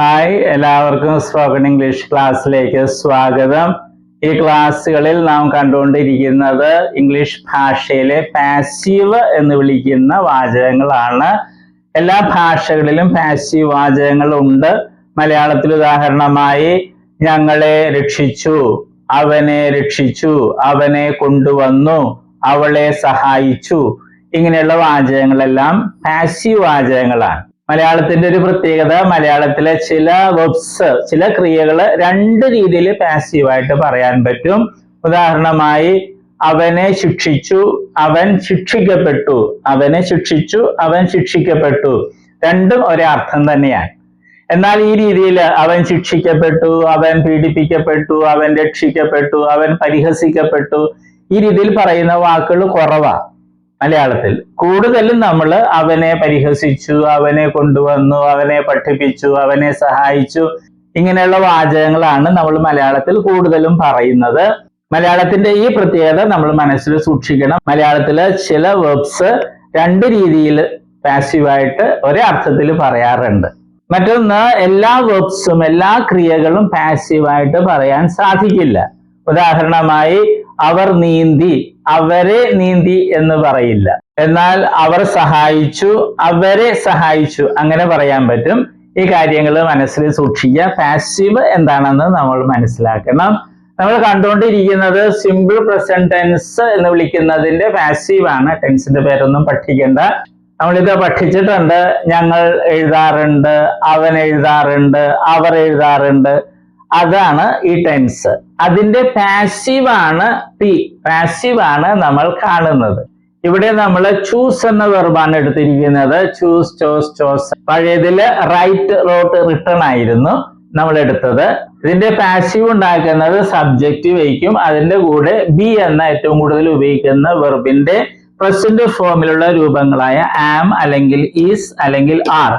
Hi എല്ലാവർക്കും spoken English ക്ലാസ്സിലേക്ക് സ്വാഗതം. ഈ ക്ലാസ്സുകളിൽ നാം കണ്ടുകൊണ്ടിരിക്കുന്നത് ഇംഗ്ലീഷ് ഭാഷയിലെ പാസീവ് എന്ന് വിളിക്കുന്ന വാചകങ്ങളാണ്. എല്ലാ ഭാഷകളിലും പാസീവ് വാചകങ്ങൾ ഉണ്ട്. മലയാളത്തിൽ ഉദാഹരണമായി ഞങ്ങളെ രക്ഷിച്ചു അവനെ രക്ഷിച്ചു അവനെ കൊണ്ടുവന്നു അവളെ സഹായിച്ചു ഇങ്ങനെയുള്ള വാചകങ്ങളെല്ലാം പാസീവ് വാചകങ്ങളാണ്. മലയാളത്തിന്റെ ഒരു പ്രത്യേകത മലയാളത്തിലെ ചില വെബ്സ് ചില ക്രിയകൾ രണ്ട് രീതിയിൽ പാസീവായിട്ട് പറയാൻ പറ്റും. ഉദാഹരണമായി അവനെ ശിക്ഷിച്ചു അവൻ ശിക്ഷിക്കപ്പെട്ടു. അവനെ ശിക്ഷിച്ചു അവൻ ശിക്ഷിക്കപ്പെട്ടു. രണ്ടും ഒരേ അർത്ഥം തന്നെയാണ്. എന്നാൽ ഈ രീതിയിൽ അവൻ ശിക്ഷിക്കപ്പെട്ടു അവൻ പീഡിപ്പിക്കപ്പെട്ടു അവൻ രക്ഷിക്കപ്പെട്ടു അവൻ പരിഹസിക്കപ്പെട്ടു ഈ രീതിയിൽ പറയുന്ന വാക്കുകൾ കുറവാണ് മലയാളത്തിൽ കൂടുതലും നമ്മൾ അവനെ പരിഹസിച്ചു അവനെ കൊണ്ടുവന്നു അവനെ പഠിപ്പിച്ചു അവനെ സഹായിച്ചു ഇങ്ങനെയുള്ള വാചകങ്ങളാണ് നമ്മൾ മലയാളത്തിൽ കൂടുതലും പറയുന്നത്. മലയാളത്തിന്റെ ഈ പ്രത്യേകത നമ്മൾ മനസ്സിൽ സൂക്ഷിക്കണം. മലയാളത്തിലെ ചില വെബ്സ് രണ്ട് രീതിയിൽ പാസീവായിട്ട് ഒരേ അർത്ഥത്തിൽ പറയാറുണ്ട്. മറ്റൊന്ന് എല്ലാ വെബ്സും എല്ലാ ക്രിയകളും പാസീവായിട്ട് പറയാൻ സാധിക്കില്ല. ഉദാഹരണമായി അവർ നീന്തി അവരെ നീന്തി എന്ന് പറയില്ല. എന്നാൽ അവർ സഹായിച്ചു അവരെ സഹായിച്ചു. അങ്ങനെ പറയാൻ പറ്റും. ഈ കാര്യങ്ങൾ മനസ്സിൽ സൂക്ഷിക്കുക. പാസീവ് എന്താണെന്ന് നമ്മൾ മനസ്സിലാക്കണം. നമ്മൾ കണ്ടുകൊണ്ടിരിക്കുന്നത് സിമ്പിൾ പ്രസന്റ് ടെൻസ് എന്ന് വിളിക്കുന്നതിന്റെ പാസീവ് ആണ്. ടെൻസിന്റെ പേരൊന്നും പഠിക്കേണ്ട നമ്മളിത് പഠിച്ചിട്ടുണ്ട്. ഞങ്ങൾ എഴുതാറുണ്ട് അവൻ എഴുതാറുണ്ട് അവർ എഴുതാറുണ്ട്. അതാണ് ഈ ടെൻസ് അതിന്റെ പാസീവ് ആണ് പി പാസീവ് ആണ് നമ്മൾ കാണുന്നത്. ഇവിടെ നമ്മൾ ചൂസ് എന്ന വെർബാണ് എടുത്തിരിക്കുന്നത്. ചൂസ് ചോസ് ചോസ് പഴയതിൽ റൈറ്റ് റോട്ട് റിട്ടേൺ ആയിരുന്നു നമ്മൾ എടുത്തത്. ഇതിന്റെ പാസീവ് ഉണ്ടാക്കുന്നത് സബ്ജക്റ്റ് വയ്ക്കും അതിന്റെ കൂടെ ബി എന്ന ഏറ്റവും കൂടുതൽ ഉപയോഗിക്കുന്ന വെർബിന്റെ പ്രസന്റ് ഫോമിലുള്ള രൂപങ്ങളായ ആം അല്ലെങ്കിൽ ഈസ് അല്ലെങ്കിൽ ആർ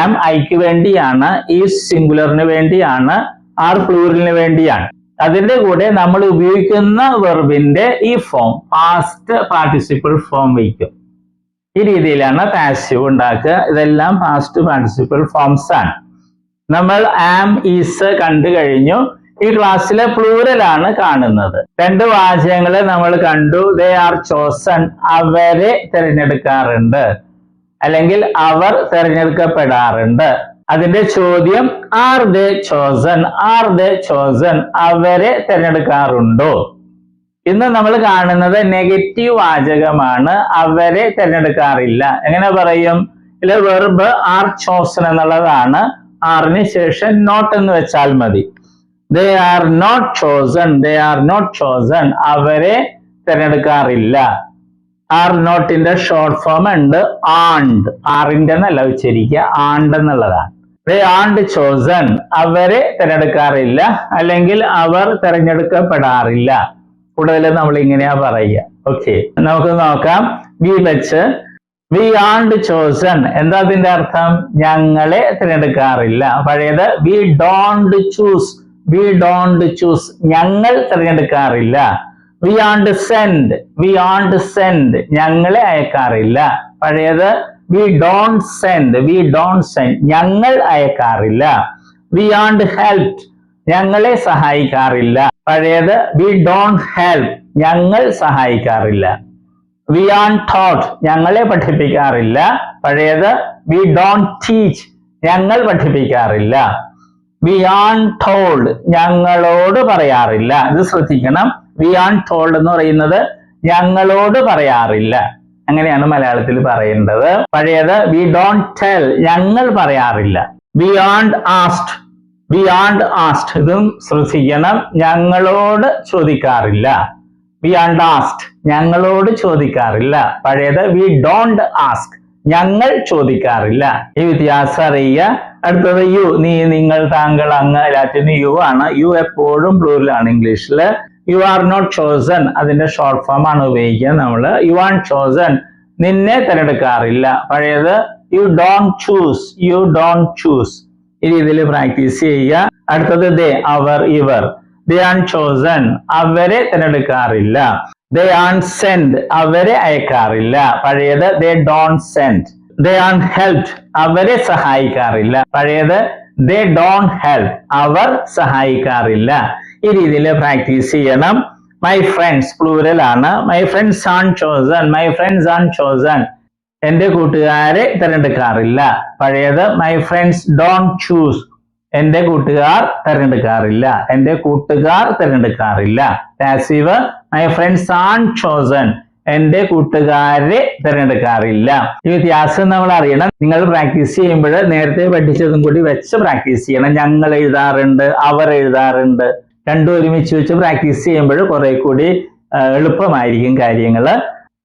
ആം ഐക്ക് വേണ്ടിയാണ് ഈസ് സിംഗുലറിന് വേണ്ടിയാണ് ആർ പ്ലൂറിന് വേണ്ടിയാണ്. അതിന്റെ കൂടെ നമ്മൾ ഉപയോഗിക്കുന്ന വെർബിന്റെ ഈ ഫോം പാസ്റ്റ് പാർട്ടിസിപ്പിൾ ഫോം വയ്ക്കും. ഈ രീതിയിലാണ് പാസീവ് ഉണ്ടാക്കുക. ഇതെല്ലാം പാസ്റ്റ് പാർട്ടിസിപ്പിൾ ഫോംസ് ആണ്. നമ്മൾ ആം ഈസ് കണ്ടു കഴിഞ്ഞു. ഈ ക്ലാസ്സിലെ പ്ലൂരലാണ് കാണുന്നത്. രണ്ട് വാചകങ്ങളെ നമ്മൾ കണ്ടു. ദേ ആർ ചോസൺ അവരെ തിരഞ്ഞെടുക്കാറുണ്ട്. അല്ലെങ്കിൽ അവർ തിരഞ്ഞെടുക്കപ്പെടാറുണ്ട്. അതിന്റെ ചോദ്യം are the chosen are the chosen അവരെ തിരഞ്ഞെടുക്കാറുണ്ടോ? ഇന്ന് നമ്മൾ കാണുന്നത് നെഗറ്റീവ് വാചകമാണ് അവരെ തിരഞ്ഞെടുക്കാറില്ല. എങ്ങനെ പറയും? ഇതിലെ വെർബ് ആർ ചോസൺ എന്നുള്ളതാണ്. ആറിന് ശേഷം നോട്ട് എന്ന് വെച്ചാൽ മതി. They are not chosen they are not chosen അവരെ തിരഞ്ഞെടുക്കാറില്ല. ആർ നോട്ടിന്റെ ഷോർട്ട് ഫോം ഉണ്ട് ആണ്ട് ആറിന്റെ എന്നല്ല ഉച്ചരിക്കുക ആണ്ട് എന്നുള്ളതാണ്. ദേ ആണ്ട് chosen. അവരെ തിരഞ്ഞെടുക്കാറില്ല. അല്ലെങ്കിൽ അവർ തിരഞ്ഞെടുക്കപ്പെടാറില്ല. കൂടുതൽ നമ്മൾ ഇങ്ങനെയാ പറയുക. ഓക്കെ നമുക്ക് നോക്കാം. വി വെച്ച് വി ആണ്ട് ചോസൺ എന്താ അതിന്റെ അർത്ഥം? ഞങ്ങളെ തിരഞ്ഞെടുക്കാറില്ല. പഴയത് we don't choose. We don't choose. ഞങ്ങൾ തിരഞ്ഞെടുക്കാറില്ല. We aren't send. We aren't send. ഞങ്ങളെ അയക്കാറില്ല. പഴയത് we don't send we don't send ഞങ്ങൾ അയക്കാറില്ല. വി ആണ്ട് ഹെൽപ് ഞങ്ങളെ സഹായിക്കാറില്ല. പഴയത് വി ഡോണ്ട് ഹെൽപ് ഞങ്ങൾ സഹായിക്കാറില്ല. വി ആൺ ടോട്ട് ഞങ്ങളെ പഠിപ്പിക്കാറില്ല. പഴയത് വി ഡോണ്ട് ടീച്ച് ഞങ്ങൾ പഠിപ്പിക്കാറില്ല. വി ആൺ ടോൾഡ് ഞങ്ങളോട് പറയാറില്ല. ഇത് ശ്രദ്ധിക്കണം. വി ആൺ ടോൾഡ് എന്ന് പറയുന്നത് ഞങ്ങളോട് പറയാറില്ല. അങ്ങനെയാണ് മലയാളത്തിൽ പറയേണ്ടത്. പഴയത് വി ഡോണ്ട് ടെൽ ഞങ്ങൾ പറയാറില്ല. ബിയോണ്ട് ആസ്റ്റ് ബിയോണ്ട് ആസ്റ്റ് ഇതും ശ്രദ്ധിക്കണം ഞങ്ങളോട് ചോദിക്കാറില്ല. ബിയോണ്ട് ആസ്റ്റ് ഞങ്ങളോട് ചോദിക്കാറില്ല. പഴയത് വി ഡോണ്ട് ആസ്ക് ഞങ്ങൾ ചോദിക്കാറില്ല. ഈ വ്യത്യാസം അറിയുക. അടുത്തത് യു നീ നിങ്ങൾ താങ്കൾ അങ്ങ് ലാറ്റിന് യു ആണ്. യു എപ്പോഴും പ്ലൂറിലാണ് ഇംഗ്ലീഷിൽ യു ആർ നോട്ട് ചോസൺ അതിന്റെ ഷോർട്ട് ഫോം ആണ് ഉപയോഗിക്കുക നമ്മൾ. യു ആൺ ചോസൺ നിന്നെ തിരഞ്ഞെടുക്കാറില്ല. പഴയത് you don't choose you don't choose ഈ രീതിയിൽ പ്രാക്ടീസ് ചെയ്യുക. അടുത്തത് ദേ അവർ ഇവർ. ദേ ആൺ ചോസൺ അവരെ തിരഞ്ഞെടുക്കാറില്ല. ദേ ആൺ സെൻഡ് അവരെ അയക്കാറില്ല. പഴയത് ദേ ഡോൺ സെൻഡ് ദേ ആൺ ഹെൽപ് അവരെ സഹായിക്കാറില്ല. പഴയത് ദേ ഡോൺ ഹെൽപ്പ് അവർ സഹായിക്കാറില്ല. ഈ രീതിയിൽ പ്രാക്ടീസ് ചെയ്യണം. മൈ ഫ്രണ്ട്സ് പ്ലൂരൽ ആണ്. മൈ ഫ്രണ്ട്സ് ആൺ ചോസൺ മൈ ഫ്രണ്ട്സ് ആൺ ചോസൺ എന്റെ കൂട്ടുകാരെ തിരഞ്ഞെടുക്കാറില്ല. പഴയത് മൈ ഫ്രണ്ട്സ് ഡോൺ ചൂസ് എന്റെ കൂട്ടുകാർ തിരഞ്ഞെടുക്കാറില്ല. എന്റെ കൂട്ടുകാർ തിരഞ്ഞെടുക്കാറില്ല. പാസീവ് മൈ ഫ്രണ്ട്സ് ആൺ ചോസൺ എന്റെ കൂട്ടുകാരെ തിരഞ്ഞെടുക്കാറില്ല. ഈ വ്യത്യാസം നമ്മൾ അറിയണം. നിങ്ങൾ പ്രാക്ടീസ് ചെയ്യുമ്പോൾ നേരത്തെ പഠിച്ചതും കൂടി വെച്ച് പ്രാക്ടീസ് ചെയ്യണം. ഞങ്ങൾ എഴുതാറുണ്ട് അവർ എഴുതാറുണ്ട്. രണ്ടും ഒരുമിച്ച് വെച്ച് പ്രാക്ടീസ് ചെയ്യുമ്പോൾ കുറെ കൂടി എളുപ്പമായിരിക്കും കാര്യങ്ങൾ.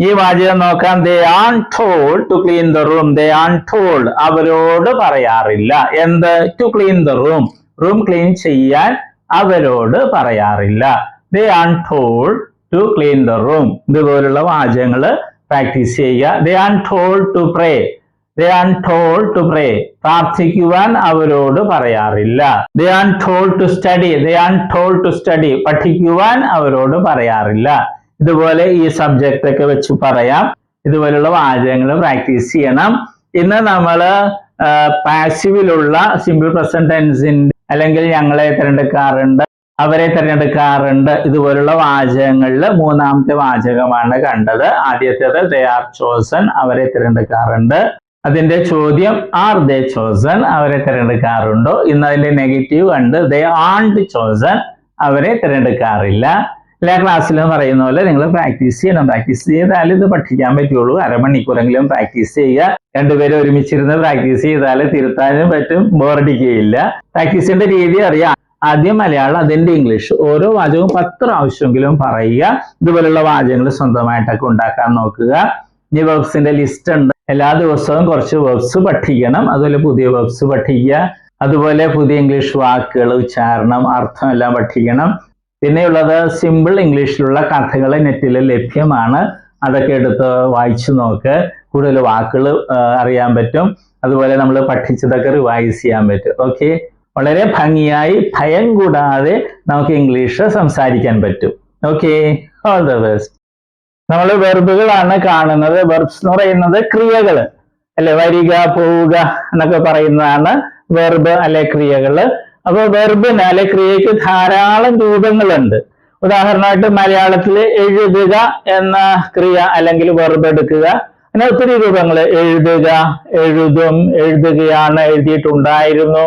ഈ വാചകം നോക്കാം. They are told to clean the room they are told അവരോട് പറയാറില്ല. എന്ത്? To clean the room room clean ചെയ്യാൻ അവരോട് പറയാറില്ല. ദേ ആൺ told to clean the room ഇതുപോലുള്ള വാചകങ്ങൾ പ്രാക്ടീസ് ചെയ്യുക. ദേ ആൺ ടോൾഡ് ടു പ്രേ ദേ ആൺ ടോൾഡ് ടു പ്രേ പ്രാർത്ഥിക്കുവാൻ അവരോട് പറയാറില്ല. ദേ ആൺ ടോൾഡ് ടു സ്റ്റഡി ദേ ആൺ ടോൾഡ് ടു സ്റ്റഡി പഠിക്കുവാൻ അവരോട് പറയാറില്ല. ഇതുപോലെ ഈ സബ്ജക്റ്റ് ഒക്കെ വെച്ച് പറയാം. ഇതുപോലുള്ള വാചകങ്ങൾ പ്രാക്ടീസ് ചെയ്യണം. ഇന്ന് നമ്മൾ പാസീവിലുള്ള സിമ്പിൾ പ്രസന്റ് ടെൻസിന്റെ അല്ലെങ്കിൽ ഞങ്ങളെ തിരഞ്ഞെടുക്കാറുണ്ട്. അവരെ തിരഞ്ഞെടുക്കാറുണ്ട്. ഇതുപോലുള്ള വാചകങ്ങളിൽ മൂന്നാമത്തെ വാചകമാണ് കണ്ടത്. ആദ്യത്തേത് ദേ ആർ ചോസൺ അവരെ തിരഞ്ഞെടുക്കാറുണ്ട്. അതിന്റെ ചോദ്യം ആർ ദേ ചോസൺ അവരെ തിരഞ്ഞെടുക്കാറുണ്ടോ. ഇന്ന് അതിന്റെ നെഗറ്റീവ് കണ്ട് ദേ ആണ്ട് ചോസൺ അവരെ തിരഞ്ഞെടുക്കാറില്ല. എല്ലാ ക്ലാസ്സിലും പറയുന്ന പോലെ നിങ്ങൾ പ്രാക്ടീസ് ചെയ്യണം. പ്രാക്ടീസ് ചെയ്താൽ ഇത് പഠിക്കാൻ പറ്റുള്ളൂ. അരമണിക്കൂറെങ്കിലും പ്രാക്ടീസ് ചെയ്യുക. രണ്ടുപേരും ഒരുമിച്ചിരുന്ന് പ്രാക്ടീസ് ചെയ്താൽ തിരുത്താനും പറ്റും. ബോറടിക്കുകയില്ല പ്രാക്ടീസിന്റെ രീതി അറിയാം. ആദ്യം മലയാളം അതിന്റെ ഇംഗ്ലീഷ്. ഓരോ വാചകവും പത്ത് പ്രാവശ്യമെങ്കിലും പറയുക. ഇതുപോലുള്ള വാചകങ്ങൾ സ്വന്തമായിട്ടൊക്കെ ഉണ്ടാക്കാൻ നോക്കുക. ഇനി വേർബ്സിന്റെ ലിസ്റ്റ് ഉണ്ട്. എല്ലാ ദിവസവും കുറച്ച് വേർബ്സ് പഠിക്കണം അതുപോലെ പുതിയ വേർബ്സ് പഠിക്കുക അതുപോലെ പുതിയ ഇംഗ്ലീഷ് വാക്കുകൾ ഉച്ചാരണം അർത്ഥം എല്ലാം പഠിക്കണം പിന്നെയുള്ളത് സിമ്പിൾ ഇംഗ്ലീഷിലുള്ള കഥകൾ നെറ്റിൽ ലഭ്യമാണ്. അതൊക്കെ എടുത്ത് വായിച്ചു നോക്ക്. കൂടുതൽ വാക്കുകൾ അറിയാൻ പറ്റും. അതുപോലെ നമ്മൾ പഠിച്ചതൊക്കെ റിവൈസ് ചെയ്യാൻ പറ്റും. ഓക്കെ വളരെ ഭംഗിയായി ഭയം കൂടാതെ നമുക്ക് ഇംഗ്ലീഷ് സംസാരിക്കാൻ പറ്റും. ഓക്കെ ഓൾ ദ ബെസ്റ്റ് നമ്മൾ വെർബുകളാണ് കാണുന്നത്. വെർബ്സ് എന്ന് പറയുന്നത് ക്രിയകൾ അല്ലെ? വരിക പോവുക എന്നൊക്കെ പറയുന്നതാണ് വെർബ് അല്ലെ ക്രിയകൾ അപ്പൊ വെർബിന് അല്ലെ ക്രിയക്ക് ധാരാളം രൂപങ്ങളുണ്ട്. ഉദാഹരണമായിട്ട് മലയാളത്തിൽ എഴുതുക എന്ന ക്രിയ അല്ലെങ്കിൽ വെർബ് എടുക്കുക. അങ്ങനെ ഒത്തിരി രൂപങ്ങൾ എഴുതുക എഴുതും എഴുതുകയാണ് എഴുതിയിട്ടുണ്ടായിരുന്നു.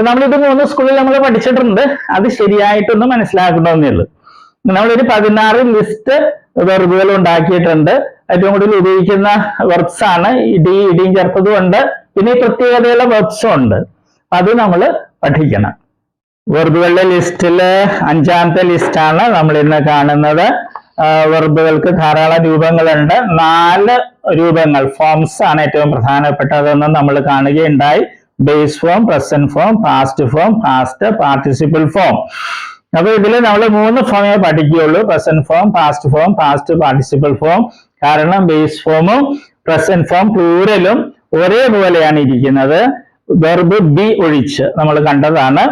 അപ്പൊ നമ്മൾ ഇത് മൂന്ന് സ്കൂളിൽ നമ്മൾ പഠിച്ചിട്ടുണ്ട്. അത് ശരിയായിട്ടൊന്ന് മനസ്സിലാക്കണമെന്നേ ഉള്ളൂ. നമ്മളൊരു പതിനാറ് ലിസ്റ്റ് വെർബുകൾ ഉണ്ടാക്കിയിട്ടുണ്ട്. ഏറ്റവും കൂടുതൽ ഉപയോഗിക്കുന്ന വെർബ്സ് ആണ് ഇടി ഇടിയും ചേർത്തതും ഉണ്ട്. പിന്നെ പ്രത്യേകതയുള്ള വെർബ്സും ഉണ്ട്. അത് നമ്മൾ പഠിക്കണം. വെർബുകളുടെ ലിസ്റ്റിൽ അഞ്ചാമത്തെ ലിസ്റ്റാണ് നമ്മൾ ഇന്ന് കാണുന്നത്. വെർബുകൾക്ക് ധാരാളം രൂപങ്ങളുണ്ട്. നാല് രൂപങ്ങൾ ഫോംസ് ആണ് ഏറ്റവും പ്രധാനപ്പെട്ടതെന്ന് നമ്മൾ കാണുകയുണ്ടായി. Base form present form past form past participle form അപ്പൊ ഇതിൽ നമ്മൾ മൂന്ന് ഫോമേ പഠിക്കുകയുള്ളൂ. Present form past form past participle form കാരണം ബേസ് ഫോമും പ്രസന്റ് ഫോം പ്ലൂരലും ഒരേപോലെയാണ് ഇരിക്കുന്നത്. വെർബ് ബി ഒഴിച്ച് നമ്മൾ കണ്ടതാണ്.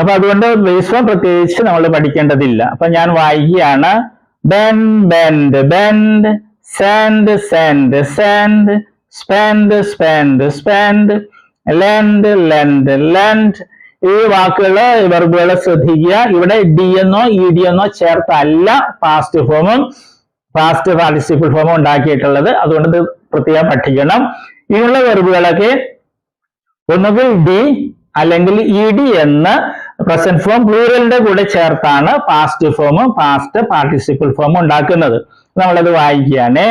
അപ്പൊ അതുകൊണ്ട് ബേസ് ഫോം പ്രത്യേകിച്ച് നമ്മൾ പഠിക്കേണ്ടതില്ല. അപ്പൊ ഞാൻ വായിക്കുകയാണ്. bend, bend bend send send send spend spend spend lend lend lend ഈ വാക്കുകൾ വെർബുകൾ ശ്രദ്ധിക്കുക. ഇവിടെ ഡി എന്നോ ഇ ഡി എന്നോ ചേർത്തല്ല പാസ്റ്റ് ഫോമും പാസ്റ്റ് പാർട്ടിസിപ്പിൾ ഫോമും ഉണ്ടാക്കിയിട്ടുള്ളത്. അതുകൊണ്ട് ഇത് പ്രത്യേകം പഠിക്കണം. ഇങ്ങനെയുള്ള വെർബുകളൊക്കെ ഒന്നുകിൽ ഡി അല്ലെങ്കിൽ ഇ ഡി എന്ന് പ്രസന്റ് ഫോം പ്ലൂറലിന്റെ കൂടെ ചേർത്താണ് പാസ്റ്റ് ഫോമും പാസ്റ്റ് പാർട്ടിസിപ്പിൾ ഫോമും ഉണ്ടാക്കുന്നത്. നമ്മളത് വായിക്കുകയാണ്.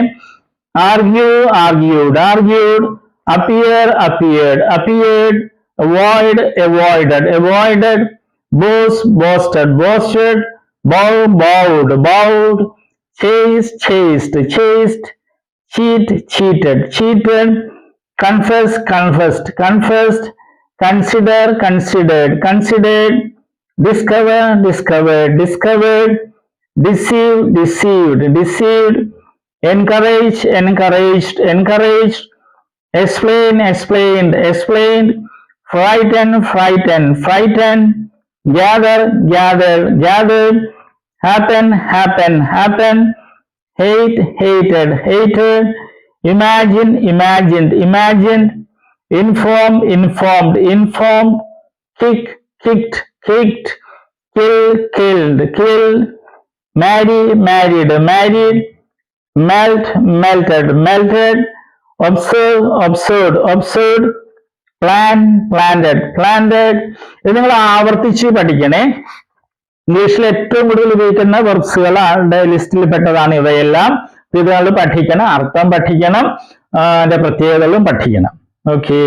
Argue argued argued appear appeared. Appeared avoid avoided. Avoided boast boasted. Boasted bow bowed. Bowed chase chased. Chased cheat cheated. Cheated confess confessed. Confessed consider considered. Considered discover discovered. Discovered deceive deceived. Deceived encourage encouraged. Encouraged explain explained explained frighten frighten frighten. Gather gather gathered happen happen happen. Hate hated hated. Imagine imagined imagined. Inform informed informed. Kick kicked kicked. Kill killed killed. Marry married married. Melt melted melted observe observed observed plan planted planted ഇത് നിങ്ങൾ ആവർത്തിച്ച് പഠിക്കണേ. ഇംഗ്ലീഷിൽ ഏറ്റവും കൂടുതൽ ഉപയോഗിക്കുന്ന വെർബ്സുകളുടെ ലിസ്റ്റിൽ പെട്ടതാണ് ഇവയെല്ലാം. ഇത് നിങ്ങൾ പഠിക്കണം അർത്ഥം പഠിക്കണം അതിന്റെ പ്രത്യേകതകളും പഠിക്കണം. ഓക്കെ